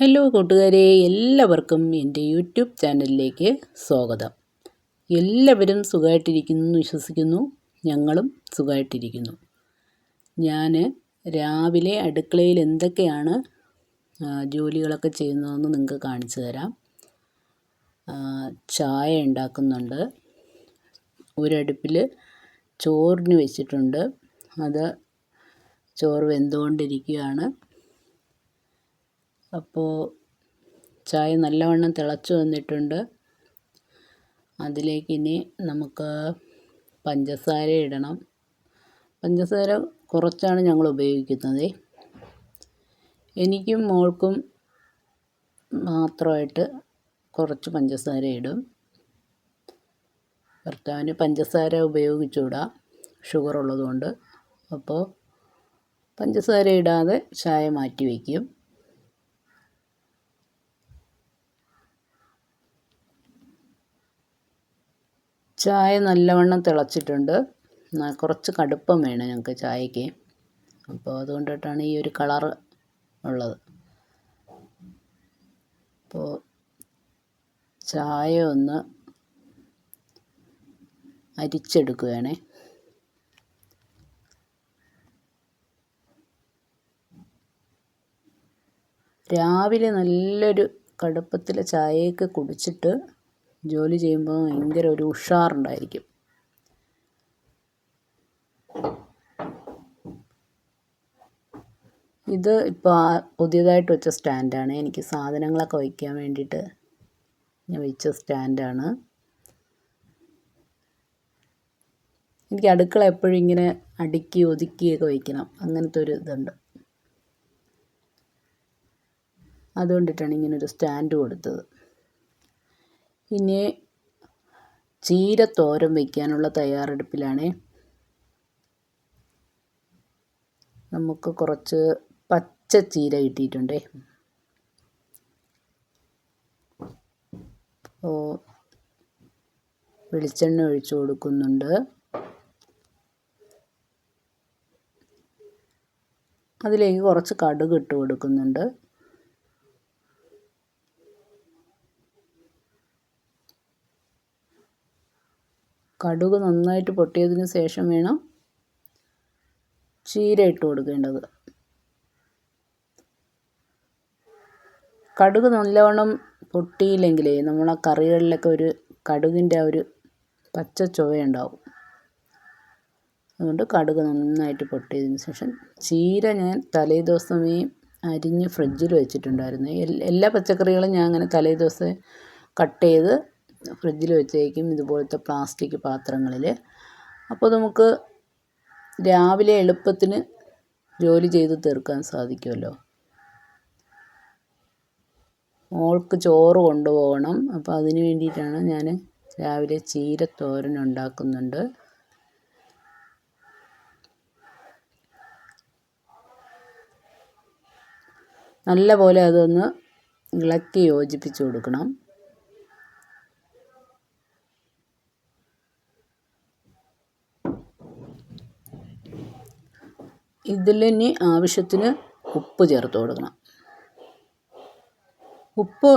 Hello കൂട്ടുകാരെ എല്ലാവർക്കും എന്റെ യൂട്യൂബ് ചാനലിലേക്ക് സ്വാഗതം. എല്ലാവരും സുഖമായിട്ടിരിക്കുന്നു എന്ന് വിശ്വസിക്കുന്നു. ഞങ്ങളും സുഖമായിട്ടിരിക്കുന്നു. ഞാൻ രാവിലെ അടുക്കളയിൽ എന്തൊക്കെയാണ് ജോലികളൊക്കെ ചെയ്യുന്നതെന്ന് നിങ്ങൾക്ക് കാണിച്ചു തരാം. ചായ ഉണ്ടാക്കുന്നുണ്ട്. ഒരടുപ്പിൽ ചോറിന് വെച്ചിട്ടുണ്ട്. അത് ചോറ് വെന്തുകൊണ്ടിരിക്കുകയാണ്. അപ്പോൾ ചായ നല്ലവണ്ണം തിളച്ചു വന്നിട്ടുണ്ട്. അതിലേക്കിനി നമുക്ക് പഞ്ചസാര ഇടണം. പഞ്ചസാര കുറച്ചാണ് ഞങ്ങൾ ഉപയോഗിക്കുന്നത്. എനിക്കും മോൾക്കും മാത്രമായിട്ട് കുറച്ച് പഞ്ചസാര ഇടും. ഭർത്താവിന് പഞ്ചസാര ഉപയോഗിച്ചുകൂടാ? ഷുഗർ ഉള്ളതുകൊണ്ട് അപ്പോൾ പഞ്ചസാര ഇടാതെ ചായ മാറ്റി വയ്ക്കും. ചായ നല്ലവണ്ണം തിളച്ചിട്ടുണ്ട്. കുറച്ച് കടുപ്പം വേണം ഞങ്ങൾക്ക് ചായക്ക് അപ്പോൾ അതുകൊണ്ടിട്ടാണ് ഈ ഒരു കളർ ഉള്ളത്. അപ്പോൾ ചായ ഒന്ന് അരിച്ചെടുക്കുകയാണേ. രാവിലെ നല്ലൊരു കടുപ്പത്തിലെ ചായയൊക്കെ കുടിച്ചിട്ട് ജോലി ചെയ്യുമ്പോൾ ഭയങ്കര ഒരു ഉഷാറുണ്ടായിരിക്കും. ഇത് ഇപ്പോൾ പുതിയതായിട്ട് വെച്ച സ്റ്റാൻഡാണ്. എനിക്ക് സാധനങ്ങളൊക്കെ വയ്ക്കാൻ വേണ്ടിയിട്ട് ഞാൻ വെച്ച സ്റ്റാൻഡാണ്. എനിക്ക് അടുക്കള എപ്പോഴും ഇങ്ങനെ അടുക്കി ഒതുക്കിയൊക്കെ വയ്ക്കണം. അങ്ങനത്തെ ഒരു ഇതുണ്ട്. അതുകൊണ്ടിട്ടാണ് ഇങ്ങനൊരു സ്റ്റാൻഡ് കൊടുത്തത്. ഇനി ചീര തോരൻ വയ്ക്കാനുള്ള തയ്യാറെടുപ്പിലാണ്. നമുക്ക് കുറച്ച് പച്ച ചീര കിട്ടിയിട്ടുണ്ടേ. അപ്പോൾ വെളിച്ചെണ്ണ ഒഴിച്ചു കൊടുക്കുന്നുണ്ട്. അതിലേക്ക് കുറച്ച് കടുക് ഇട്ട് കൊടുക്കുന്നുണ്ട്. കടുക് നന്നായിട്ട് പൊട്ടിയതിന് ശേഷം വേണം ചീര ഇട്ട് കൊടുക്കേണ്ടത്. കടുക് നല്ലവണ്ണം പൊട്ടിയില്ലെങ്കിലേ നമ്മളെ കറികളിലൊക്കെ ഒരു കടുകിന്റെ ആ ഒരു പച്ച ചുവയുണ്ടാവും അതുകൊണ്ട് കടുക് നന്നായിട്ട് പൊട്ടിയതിന് ശേഷം ചീര ഞാൻ തലേ ദിവസമേ അരിഞ്ഞ് ഫ്രിഡ്ജിൽ വെച്ചിട്ടുണ്ടായിരുന്നു. എല്ലാ പച്ചക്കറികളും ഞാൻ അങ്ങനെ തലേ ദിവസം കട്ട് ചെയ്ത് ഫ്രിഡ്ജിൽ വെച്ചേക്കും ഇതുപോലത്തെ പ്ലാസ്റ്റിക് പാത്രങ്ങളിൽ. അപ്പോൾ നമുക്ക് രാവിലെ എളുപ്പത്തിന് ജോലി ചെയ്ത് തീർക്കാൻ സാധിക്കുമല്ലോ. മോൾക്ക് ചോറ് കൊണ്ടുപോകണം. അപ്പോൾ അതിന് വേണ്ടിയിട്ടാണ് ഞാൻ രാവിലെ ചീരത്തോരൻ ഉണ്ടാക്കുന്നുണ്ട്. നല്ല പോലെ അതൊന്ന് ഇളക്കി യോജിപ്പിച്ച് കൊടുക്കണം. ഇതിലിനി ആവശ്യത്തിന് ഉപ്പ് ചേർത്ത് കൊടുക്കണം. ഉപ്പ്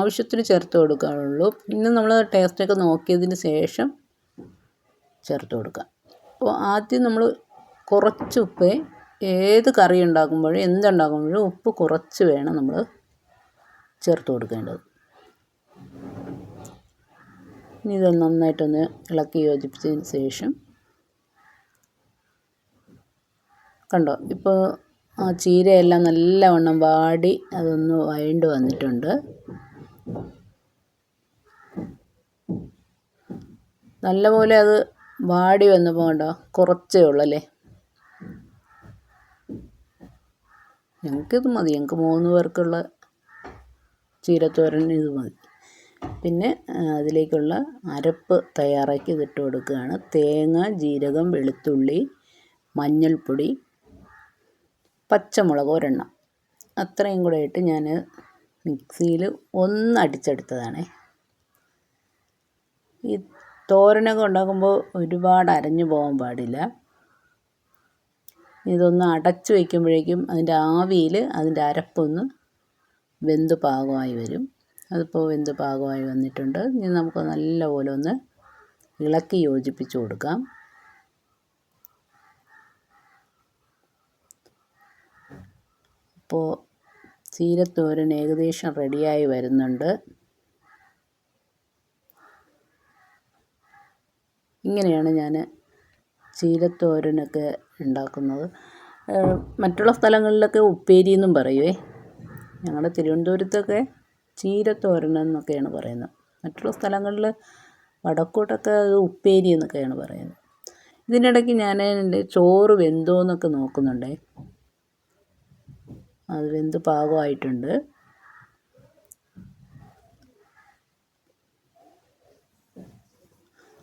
ആവശ്യത്തിന് ചേർത്ത് കൊടുക്കാറുള്ളൂ പിന്നെ നമ്മൾ ടേസ്റ്റൊക്കെ നോക്കിയതിന് ശേഷം ചേർത്ത് കൊടുക്കുക അപ്പോൾ ആദ്യം നമ്മൾ കുറച്ച് ഉപ്പ് ഏത് കറി ഉണ്ടാക്കുമ്പോഴും എന്തുണ്ടാക്കുമ്പോഴും ഉപ്പ് കുറച്ച് വേണം നമ്മൾ ചേർത്ത് കൊടുക്കേണ്ടത്. ഇനി ഇത് നന്നായിട്ടൊന്ന് ഇളക്കി യോജിപ്പിച്ചതിന് ശേഷം കണ്ടോ? ഇപ്പോൾ ആ ചീരയെല്ലാം നല്ലവണ്ണം വാടി അതൊന്ന് വഴണ്ട് വന്നിട്ടുണ്ട്. നല്ലപോലെ അത് വാടി വന്നപ്പോൾ കണ്ടോ? കുറച്ചേ ഉള്ളല്ലേ? ഞങ്ങൾക്കിത് മതി. ഞങ്ങൾക്ക് മൂന്ന് പേർക്കുള്ള ചീരത്തോരൻ ഇത് മതി. പിന്നെ അതിലേക്കുള്ള അരപ്പ് തയ്യാറാക്കി ഇതിട്ട് കൊടുക്കുകയാണ്. തേങ്ങ ജീരകം വെളുത്തുള്ളി മഞ്ഞൾപ്പൊടി പച്ചമുളക് ഒരെണ്ണം. അത്രയും കൂടെ ഇട്ട് ഞാൻ മിക്സിയിൽ ഒന്ന് അടിച്ചെടുത്തതാണ്. ഈ തോരനൊക്കെ ഉണ്ടാക്കുമ്പോൾ ഒരുപാട് അരഞ്ഞു പോകാൻ പാടില്ല. ഇതൊന്ന് അടച്ചു വയ്ക്കുമ്പോഴേക്കും അതിന്റെ ആവിയിൽ അതിന്റെ അരപ്പൊന്ന് വെന്ത് പാകമായി വരും. അതിപ്പോൾ വെന്ത് പാകമായി വന്നിട്ടുണ്ട്. ഇനി നമുക്ക് നല്ലപോലെ ഒന്ന് ഇളക്കി യോജിപ്പിച്ച് കൊടുക്കാം. അപ്പോൾ ചീരത്തോരൻ ഏകദേശം റെഡിയായി വരുന്നുണ്ട്. ഇങ്ങനെയാണ് ഞാൻ ചീരത്തോരനൊക്കെ ഉണ്ടാക്കുന്നത്. മറ്റുള്ള സ്ഥലങ്ങളിലൊക്കെ ഉപ്പേരി എന്നും പറയുവേ. ഞങ്ങളുടെ തിരുവനന്തപുരത്തൊക്കെ ചീരത്തോരൻ എന്നൊക്കെയാണ് പറയുന്നത്. മറ്റുള്ള സ്ഥലങ്ങളിൽ വടക്കോട്ടൊക്കെ അത് ഉപ്പേരി എന്നൊക്കെയാണ് പറയുന്നത്. ഇതിനിടയ്ക്ക് ഞാൻ എന്റെ ചോറ് വെന്തോ എന്നൊക്കെ നോക്കുന്നുണ്ടേ. അത് വെന്ത് പാകമായിട്ടുണ്ട്?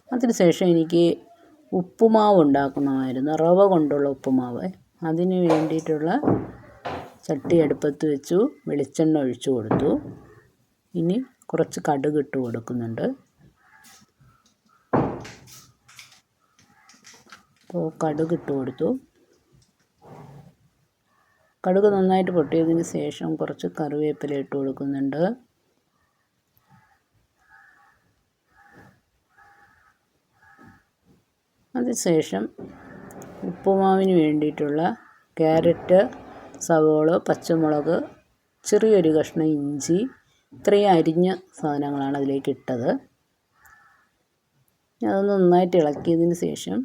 അതിന് ശേഷം എനിക്ക് ഉപ്പുമാവ് ഉണ്ടാക്കണമായിരുന്നു റവ കൊണ്ടുള്ള ഉപ്പുമാവ്. അതിന് വേണ്ടിയിട്ടുള്ള ചട്ടി അടുപ്പത്ത് വെച്ചു വെളിച്ചെണ്ണ ഒഴിച്ചു കൊടുത്തു. ഇനി കുറച്ച് കടുക് ഇട്ട് കൊടുക്കുന്നുണ്ട്. അപ്പോൾ കടുക് ഇട്ട് കൊടുത്തു. കടുക് നന്നായിട്ട് പൊട്ടിയതിന് ശേഷം കുറച്ച് കറിവേപ്പില ഇട്ട് കൊടുക്കുന്നുണ്ട്. അതിനുശേഷം ഉപ്പുമാവിന് വേണ്ടിയിട്ടുള്ള ക്യാരറ്റ് സവോള പച്ചമുളക് ചെറിയൊരു കഷ്ണം ഇഞ്ചി ഇത്രയും അരിഞ്ഞ സാധനങ്ങളാണ് അതിലേക്ക് ഇട്ടത്. അതൊന്ന് നന്നായിട്ട് ഇളക്കിയതിന് ശേഷം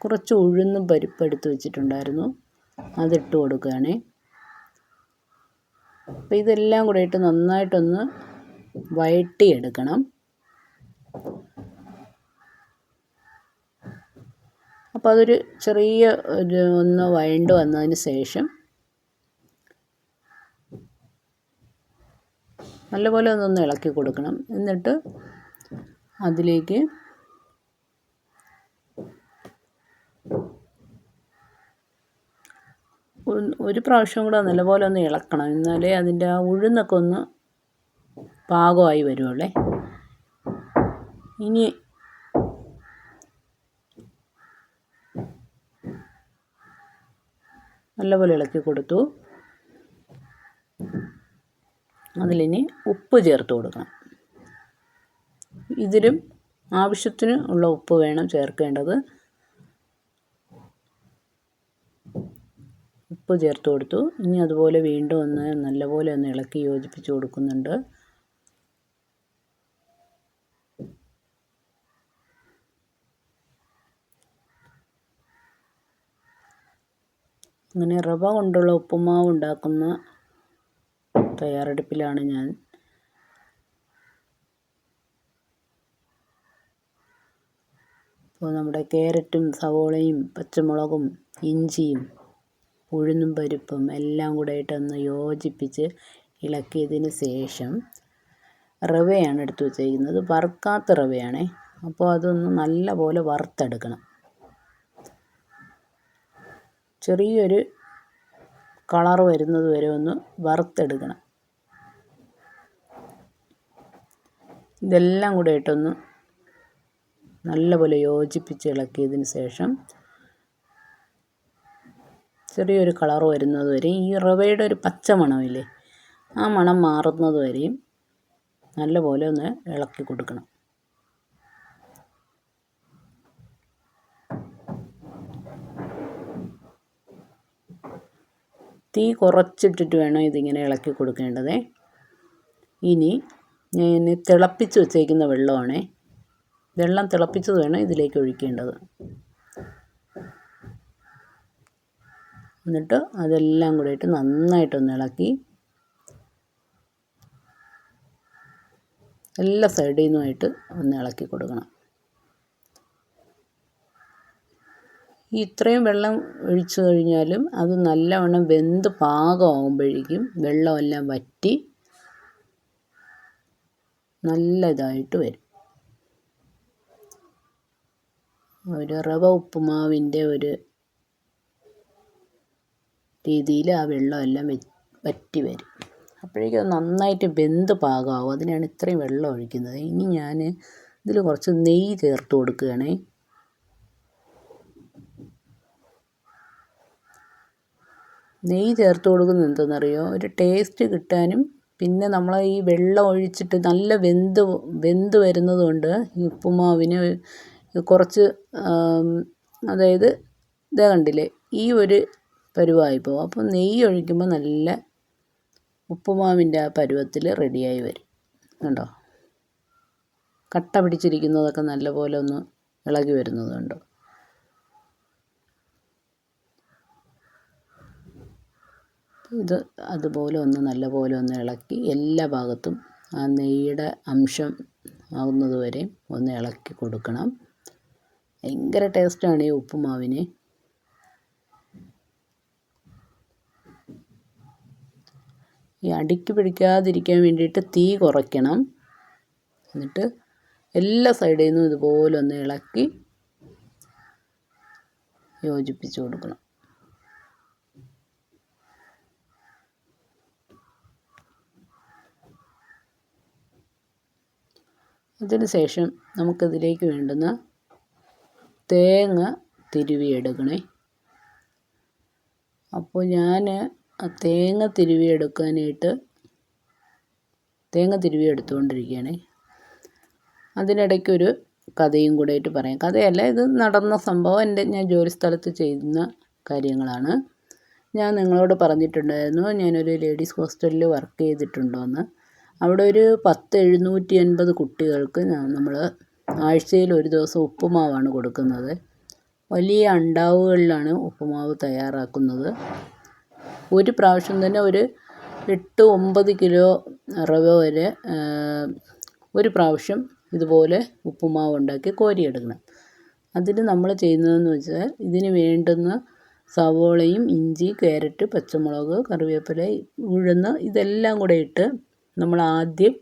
കുറച്ച് ഉഴുന്നും പരിപ്പ് എടുത്ത് വെച്ചിട്ടുണ്ടായിരുന്നു. അതിട്ട് കൊടുക്കുകയാണ്. അപ്പോൾ ഇതെല്ലാം കൂടെ ഇട്ട് നന്നായിട്ടൊന്ന് വഴട്ടിയെടുക്കണം അപ്പോൾ അതൊരു ചെറിയ ഒരു ഒന്ന് വഴണ്ട് വന്നതിന് ശേഷം നല്ലപോലെ ഒന്നൊന്ന് ഇളക്കി കൊടുക്കണം. എന്നിട്ട് അതിലേക്ക് ഒരു പ്രാവശ്യം കൂടെ നല്ലപോലെ ഒന്ന് ഇളക്കണം. എന്നാലേ അതിന്റെ ആ ഉഴുന്നൊക്കെ ഒന്ന് പാകമായി വരുവുള്ളേ. ഇനി നല്ലപോലെ ഇളക്കി കൊടുത്തു. അതിലിനി ഉപ്പ് ചേർത്ത് കൊടുക്കണം. ഇതിലും ആവശ്യത്തിന് ഉള്ള ഉപ്പ് വേണം ചേർക്കേണ്ടത്. ഉപ്പ് ചേർത്ത് കൊടുത്തു. ഇനി അതുപോലെ വീണ്ടും ഒന്ന് നല്ലപോലെ ഒന്ന് ഇളക്കി യോജിപ്പിച്ച് കൊടുക്കുന്നുണ്ട്. അങ്ങനെ റവ കൊണ്ടുള്ള ഉപ്പുമാവ് ഉണ്ടാക്കുന്ന തയ്യാറെടുപ്പിലാണ് ഞാൻ. അപ്പോൾ നമ്മുടെ ക്യാരറ്റും സവോളയും പച്ചമുളകും ഇഞ്ചിയും ഉഴുന്നും പരിപ്പും എല്ലാം കൂടെ ഇട്ടൊന്ന് യോജിപ്പിച്ച് ഇളക്കിയതിന് ശേഷം റവയാണ് എടുത്ത് വെച്ചിരിക്കുന്നത് വറുക്കാത്ത റവയാണേ. അപ്പോൾ അതൊന്ന് നല്ല പോലെ വറുത്തെടുക്കണം. ചെറിയൊരു കളർ വരുന്നത് വരെ ഒന്ന് വറുത്തെടുക്കണം. ഇതെല്ലാം കൂടെ ഇട്ടൊന്ന് നല്ലപോലെ യോജിപ്പിച്ച് ഇളക്കിയതിന് ശേഷം ചെറിയൊരു കളർ വരുന്നത് വരെയും ഈ റവയുടെ ഒരു പച്ച മണമില്ലേ ആ മണം മാറുന്നത് വരെയും നല്ലപോലെ ഒന്ന് ഇളക്കി കൊടുക്കണം. തീ കുറച്ചിട്ടിട്ട് വേണം ഇതിങ്ങനെ ഇളക്കി കൊടുക്കേണ്ടത്. ഇനി ഞാൻ തിളപ്പിച്ച് വെച്ചേക്കുന്ന വെള്ളമാണേ വെള്ളം തിളപ്പിച്ചത് വേണം ഇതിലേക്ക് ഒഴിക്കേണ്ടത്. എന്നിട്ട് അതെല്ലാം കൂടിയിട്ട് നന്നായിട്ടൊന്ന് ഇളക്കി. എല്ലാ സൈഡിൽ നിന്നുമായിട്ട് ഒന്ന് ഇളക്കി കൊടുക്കണം. ഇത്രയും വെള്ളം ഒഴിച്ചു കഴിഞ്ഞാലും അത് നല്ലവണ്ണം വെന്ത് പാകമാകുമ്പോഴേക്കും വെള്ളമെല്ലാം വറ്റി നല്ല ഇതായിട്ട് വരും. ഒരു റവ ഉപ്പുമാവിന്റെ ഒരു രീതിയിൽ ആ വെള്ളമെല്ലാം വറ്റി വരും. അപ്പോഴേക്കും അത് നന്നായിട്ട് വെന്ത് പാകമാവും അതിനാണ് ഇത്രയും വെള്ളം ഒഴിക്കുന്നത്. ഇനി ഞാൻ ഇതിൽ കുറച്ച് നെയ്യ് ചേർത്ത് കൊടുക്കുകയാണേ. നെയ്യ് ചേർത്ത് കൊടുക്കുന്നത് എന്തെന്നറിയോ? ഒരു ടേസ്റ്റ് കിട്ടാനും പിന്നെ നമ്മൾ ഈ വെള്ളം ഒഴിച്ചിട്ട് നല്ല വെന്ത് വെന്ത് വരുന്നത് കൊണ്ട് ഈ ഉപ്പുമാവിന് കുറച്ച് അതായത് ഇതേ കണ്ടില്ലേ? ഈ ഒരു പരുവായിപ്പോൾ അപ്പോൾ നെയ്യ് ഒഴിക്കുമ്പോൾ നല്ല ഉപ്പുമാവിന്റെ ആ പരുവത്തിൽ റെഡിയായി വരും. കണ്ടോ? കട്ട പിടിച്ചിരിക്കുന്നതൊക്കെ നല്ലപോലെ ഒന്ന് ഇളകി വരുന്നത് കണ്ടോ ഇത് അതുപോലെ ഒന്ന് നല്ലപോലെ ഒന്ന് ഇളക്കി എല്ലാ ഭാഗത്തും ആ നെയ്യുടെ അംശം ആകുന്നത് വരെ ഒന്ന് ഇളക്കി കൊടുക്കണം. ഭയങ്കര ടേസ്റ്റാണ് ഈ ഉപ്പുമാവിന്. ഈ അടിക്ക് പിടിക്കാതിരിക്കാൻ വേണ്ടിയിട്ട് തീ കുറയ്ക്കണം. എന്നിട്ട് എല്ലാ സൈഡിൽ നിന്നും ഇതുപോലെ ഒന്ന് ഇളക്കി യോജിപ്പിച്ച് കൊടുക്കണം. അതിന് ശേഷം നമുക്കിതിലേക്ക് വേണ്ടുന്ന തേങ്ങ തിരുവിയെടുക്കണേ അപ്പോൾ ഞാൻ ആ തേങ്ങ തിരുവിയെടുക്കാനായിട്ട് തേങ്ങ തിരുവി എടുത്തുകൊണ്ടിരിക്കുകയാണ് അതിനിടയ്ക്കൊരു കഥയും കൂടെ ആയിട്ട് പറയാം. കഥയല്ല ഇത് നടന്ന സംഭവം. എന്റെ ഞാൻ ജോലി സ്ഥലത്ത് ചെയ്യുന്ന കാര്യങ്ങളാണ്. ഞാൻ നിങ്ങളോട് പറഞ്ഞിട്ടുണ്ടായിരുന്നു ഞാനൊരു ലേഡീസ് ഹോസ്റ്റലിൽ വർക്ക് ചെയ്തിട്ടുണ്ടോ എന്ന് അവിടെ ഒരു പത്ത് എഴുന്നൂറ്റി അൻപത് കുട്ടികൾക്ക് നമ്മൾ ആഴ്ചയിൽ ഒരു ദിവസം ഉപ്പുമാവാണ് കൊടുക്കുന്നത്. വലിയ അണ്ടാവുകളിലാണ് ഉപ്പുമാവ് തയ്യാറാക്കുന്നത്. ഒരു പ്രാവശ്യം തന്നെ ഒരു എട്ട് ഒമ്പത് കിലോ റവ വരെ ഒരു പ്രാവശ്യം ഇതുപോലെ ഉപ്പുമാവ് ഉണ്ടാക്കി കോരിയെടുക്കണം. അതിന് നമ്മൾ ചെയ്യുന്നതെന്ന് വെച്ചാൽ ഇതിന് വേണ്ടുന്ന സവോളയും ഇഞ്ചി ക്യാരറ്റ് പച്ചമുളക് കറിവേപ്പില ഉഴുന്ന് ഇതെല്ലാം കൂടെ ഇട്ട് നമ്മൾ ആദ്യം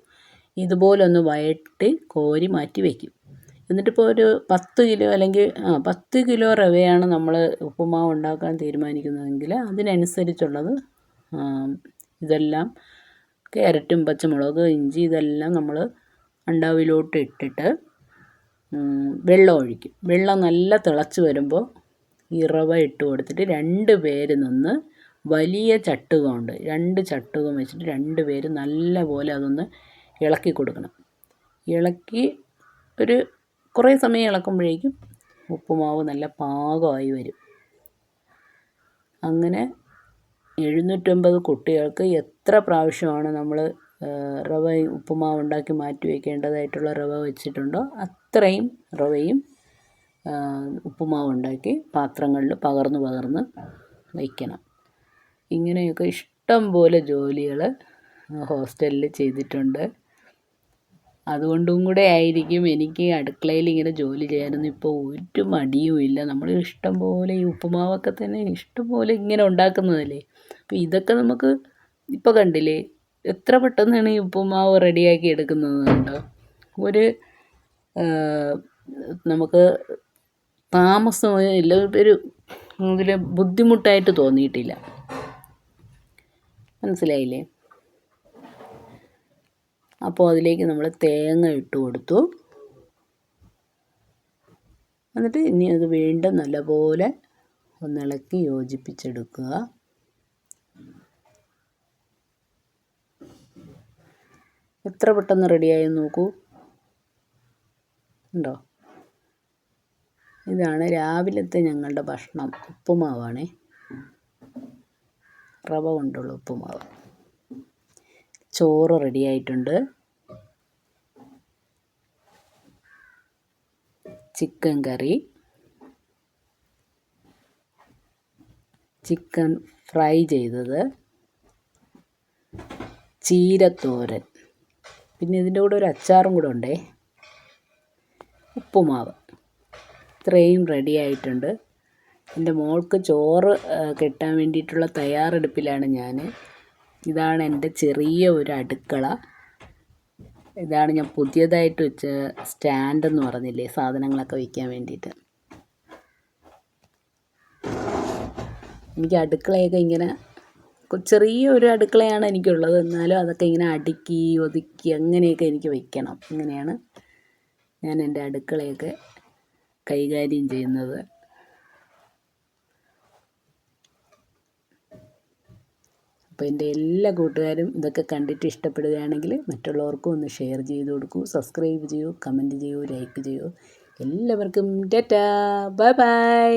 ഇതുപോലെ ഒന്ന് വഴറ്റി കോരി മാറ്റി വയ്ക്കും എന്നിട്ടിപ്പോൾ ഒരു പത്ത് കിലോ അല്ലെങ്കിൽ ആ പത്ത് കിലോ റവയാണ് നമ്മൾ ഉപ്പുമാവ് ഉണ്ടാക്കാൻ തീരുമാനിക്കുന്നതെങ്കിൽ അതിനനുസരിച്ചുള്ളത് ഇതെല്ലാം ക്യാരറ്റും പച്ചമുളക് ഇഞ്ചി ഇതെല്ലാം നമ്മൾ അണ്ടാവിലോട്ട് ഇട്ടിട്ട് വെള്ളം ഒഴിക്കും. വെള്ളം നല്ല തിളച്ച് വരുമ്പോൾ ഈ റവ ഇട്ട് കൊടുത്തിട്ട് രണ്ട് പേര് നിന്ന് വലിയ ചട്ടുകമുണ്ട്. രണ്ട് ചട്ടുകം വെച്ചിട്ട് രണ്ട് പേര് നല്ല പോലെ അതൊന്ന് ഇളക്കി കൊടുക്കണം. ഇളക്കി ഒരു കുറേ സമയം ഇളക്കുമ്പോഴേക്കും ഉപ്പുമാവ് നല്ല പാകമായി വരും. അങ്ങനെ എഴുന്നൂറ്റമ്പത് കുട്ടികൾക്ക് എത്ര പ്രാവശ്യമാണ് നമ്മൾ റവ ഉപ്പുമാവ് ഉണ്ടാക്കി മാറ്റി വയ്ക്കേണ്ടതായിട്ടുള്ള റവ വെച്ചിട്ടുണ്ടോ? അത്രയും റവയും ഉപ്പുമാവ് ഉണ്ടാക്കി പാത്രങ്ങളിൽ പകർന്ന് പകർന്ന് വയ്ക്കണം ഇങ്ങനെയൊക്കെ ഇഷ്ടം പോലെ ജോലികൾ ഹോസ്റ്റലിൽ ചെയ്തിട്ടുണ്ട്. അതുകൊണ്ടും കൂടെ ആയിരിക്കും എനിക്ക് അടുക്കളയിൽ ഇങ്ങനെ ജോലി ചെയ്യാനൊന്നും ഇപ്പോൾ ഒരു മടിയും ഇല്ല. നമ്മൾ ഇഷ്ടം പോലെ ഈ ഉപ്പുമാവൊക്കെ തന്നെ ഇഷ്ടം പോലെ ഇങ്ങനെ ഉണ്ടാക്കുന്നതല്ലേ? അപ്പോൾ ഇതൊക്കെ നമുക്ക് ഇപ്പോൾ കണ്ടില്ലേ? എത്ര പെട്ടെന്നാണ് ഈ ഉപ്പുമാവ് റെഡിയാക്കി എടുക്കുന്നത് കണ്ടോ? ഒരു നമുക്ക് താമസം ഇല്ല ഒരു ഇതിൽ ബുദ്ധിമുട്ടായിട്ട് തോന്നിയിട്ടില്ല. മനസ്സിലായില്ലേ? അപ്പോൾ അതിലേക്ക് നമ്മൾ തേങ്ങ ഇട്ട് കൊടുത്തു. എന്നിട്ട് ഇനി അത് വീണ്ടും നല്ലപോലെ ഒന്നിളക്കി യോജിപ്പിച്ചെടുക്കുക. എത്ര പെട്ടെന്ന് റെഡിയായി നോക്കൂ. ഉണ്ടോ? ഇതാണ് രാവിലത്തെ ഞങ്ങളുടെ ഭക്ഷണം. ഉപ്പുമാവാണേ. റവ കൊണ്ടുള്ള ഉപ്പുമാവ്. ചോറ് റെഡി ആയിട്ടുണ്ട്. ചിക്കൻ കറി ചിക്കൻ ഫ്രൈ ചെയ്തത്. ചീരത്തോരൻ. പിന്നെ ഇതിന്റെ കൂടെ ഒരു അച്ചാറും കൂടെ ഉണ്ടേ. ഉപ്പുമാവ്. ഇത്രയും റെഡി ആയിട്ടുണ്ട്. എന്റെ മോൾക്ക് ചോറ് കെട്ടാൻ വേണ്ടിയിട്ടുള്ള തയ്യാറെടുപ്പിലാണ് ഞാൻ ഇതാണ് എന്റെ ചെറിയ ഒരു അടുക്കള. ഇതാണ് ഞാൻ പുതിയതായിട്ട് വെച്ച സ്റ്റാൻഡ് എന്ന് പറഞ്ഞില്ലേ സാധനങ്ങളൊക്കെ വയ്ക്കാൻ വേണ്ടിയിട്ട്. എനിക്ക് അടുക്കളയൊക്കെ ഇങ്ങനെ ചെറിയ ഒരു അടുക്കളയാണ് എനിക്കുള്ളത്. എന്നാലും അതൊക്കെ ഇങ്ങനെ അടുക്കി ഒതുക്കി അങ്ങനെയൊക്കെ എനിക്ക് വയ്ക്കണം. ഇങ്ങനെയാണ് ഞാൻ എന്റെ അടുക്കളയൊക്കെ കൈകാര്യം ചെയ്യുന്നത്. അപ്പോൾ എന്റെ എല്ലാ കൂട്ടുകാരും ഇതൊക്കെ കണ്ടിട്ട് ഇഷ്ടപ്പെടുകയാണെങ്കിൽ മറ്റുള്ളവർക്കും ഒന്ന് ഷെയർ ചെയ്ത് കൊടുക്കൂ സബ്സ്ക്രൈബ് ചെയ്യൂ കമന്റ് ചെയ്യൂ ലൈക്ക് ചെയ്യൂ. എല്ലാവർക്കും ടാറ്റാ ബൈ ബൈ.